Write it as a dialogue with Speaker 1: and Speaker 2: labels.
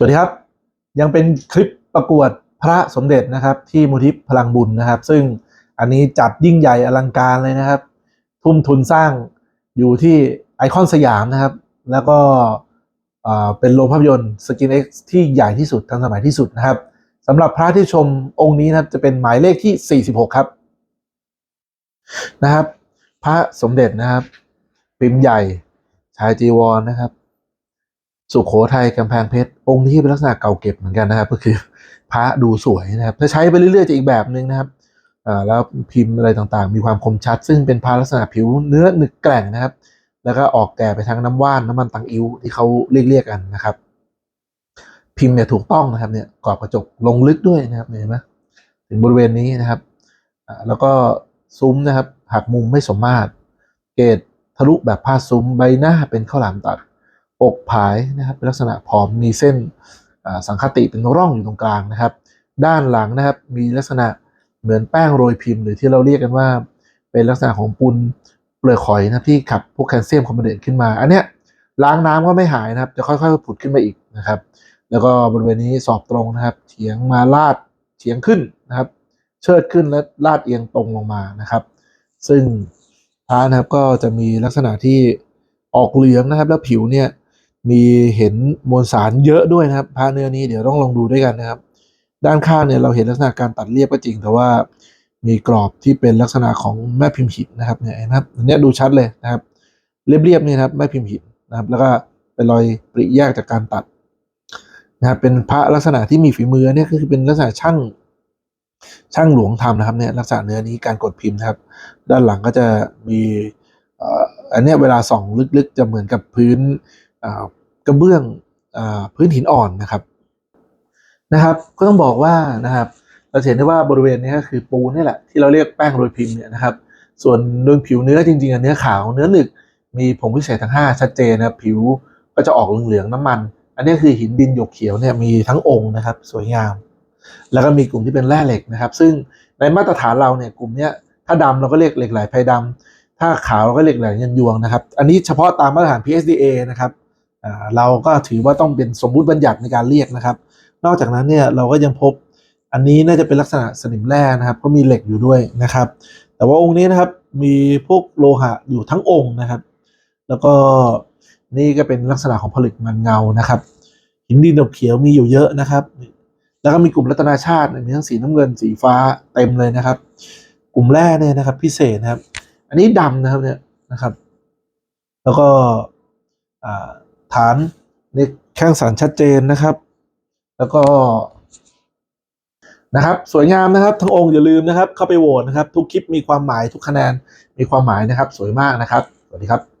Speaker 1: สวัสดีครับ ยังเป็นคลิปประกวดพระสมเด็จนะครับ ที่มูลทิพพลังบุญนะครับ ซึ่งอันนี้จัดยิ่งใหญ่อลังการเลยนะครับ ทุ่มทุนสร้างอยู่ที่ไอคอนสยามนะครับ แล้วก็เป็นโรงภาพยนตร์สกินเอ็กที่ใหญ่ที่สุดทันสมัยที่สุดนะครับสำหรับพระที่ชมองค์นี้นะครับจะเป็นหมายเลขที่ 46 ครับนะครับ พระสมเด็จนะครับ พิมพ์ใหญ่ชายจีวรนะครับ สุขโขทัยกำแพงเพชรองค์นี้เป็นลักษณะเก่าเก็บเหมือนกันนะครับ ก็คือพระดูสวยนะครับถ้าใช้ไปเรื่อยๆจะอีกแบบหนึ่งนะครับอ่าแล้วพิมพ์อะไรต่างๆ มีความคมชัด ซึ่งเป็นพระลักษณะผิวเนื้อหนึกแกร่งนะครับ แล้วก็ออกแก่ไปทางน้ำว่านน้ำมันตังอิ้วที่เขาเรียกเรียกๆกันนะครับ พิมพ์เนี่ยถูกต้องนะครับเนี่ยกรอบกระจกลงลึกด้วยนะครับเห็นไหมถึงบริเวณนี้นะครับอ่าแล้วก็ซุ้มนะครับหักมุมไม่สมมาตร เกตทะลุแบบผ้าซุ้มใบหน้าเป็นข้าวหลามตัด อกผายนะครับเป็นลักษณะผอมมีเส้นสังคติเป็นร่องอยู่ตรงกลางนะครับ ด้านหลังนะครับมีลักษณะเหมือนแป้งโรยพิมพ์ หรือที่เราเรียกกันว่า เป็นลักษณะของปูนเปลือกหอยนะที่ขับพวกแคลเซียมคอมบเดตขึ้นมา อันเนี้ยล้างน้ำก็ไม่หายนะครับ จะค่อยๆผุดขึ้นมาอีกนะครับ แล้วก็บริเวณนี้สอบตรงนะครับเฉียงมาลาดเฉียงขึ้นนะครับ เชิดขึ้นและลาดเอียงตรงลงมานะครับ ซึ่งพระนะครับก็จะมีลักษณะที่ออกเหลืองนะครับ แล้วผิวเนี่ย มีเห็นมวลสารเยอะด้วยนะครับพระเนื้อนี้เดี๋ยวต้องลองดูด้วยกันนะครับ ด้านข้างเนี่ยเราเห็นลักษณะการตัดเรียบก็จริง แต่ว่ามีกรอบที่เป็นลักษณะของแม่พิมพ์หินนะครับเนี่ยนไหมครับอันนี้ดูชัดเลยนะครับ เรียบๆเนี่ยนะครับแม่พิมพ์หินนะครับ แล้วก็เป็นรอยปริแยกจากการตัดนะครับเป็นพระลักษณะที่มีฝีมือเนี่ยก็คือเป็นลักษณะช่างช่างหลวงทำนะครับเนี่ยลักษณะเนื้อนี้การกดพิมพ์นะครับ ด้านหลังก็จะมีอันนี้เวลาส่องลึกๆ จะเหมือนกับพื้น กระเบื้องอพื้นหินอ่อนนะครับนะครับ ก็ต้องบอกว่านะครับเราเห็นได้ว่าบริเวณนี้ก็คือปูนนี่แหละที่เราเรียกแป้งโรยพิมพ์เนี่ยนะครับ ส่วนโดยผิวเนื้อจริงๆเนื้อขาวเนื้อหนึกมีผงพิเศษทั้ง 5 ชัดเจนนะครับผิวก็จะออกเหลืองๆน้ำมัน อันนี้คือหินดินหยกเขียวเนี่ยมีทั้งองค์นะครับสวยงาม แล้วก็มีกลุ่มที่เป็นแร่เหล็กนะครับ ซึ่งในมาตรฐานเราเนี่ยกลุ่มเนี้ยถ้าดำเราก็เรียกเหล็กไหลไพดำถ้าขาวเราก็เรียกเหล็กไหลยันยวงนะครับ อันนี้เฉพาะตามมาตรฐาน PSDA นะครับ เราก็ถือว่าต้องเป็นสมมุติบัญญัติในการเรียกนะครับ นอกจากนั้นเนี่ยเราก็ยังพบอันนี้น่าจะเป็นลักษณะสนิมแร่นะครับ ก็มีเหล็กอยู่ด้วยนะครับ แต่ว่าองค์นี้นะครับมีพวกโลหะอยู่ทั้งองค์นะครับ แล้วก็นี่ก็เป็นลักษณะของผลึกมันเงานะครับหินดินดกเขียวมีอยู่เยอะนะครับ แล้วก็มีกลุ่มรัตนาชาติมีทั้งสีน้ำเงินสีฟ้าเต็มเลยนะครับ กลุ่มแร่เนี่ยนะครับ พิเศษนะครับ อันนี้ดำนะครับเนี่ยนะครับ แล้วก็อ่า ฐานในแข้งสันชัดเจนนะครับ แล้วก็นะครับ สวยงามนะครับ ทั้งองค์อย่าลืมนะครับ เข้าไปโหวตนะครับ ทุกคลิปมีความหมายทุกคะแนนมีความหมายนะครับ สวยมากนะครับ สวัสดีครับ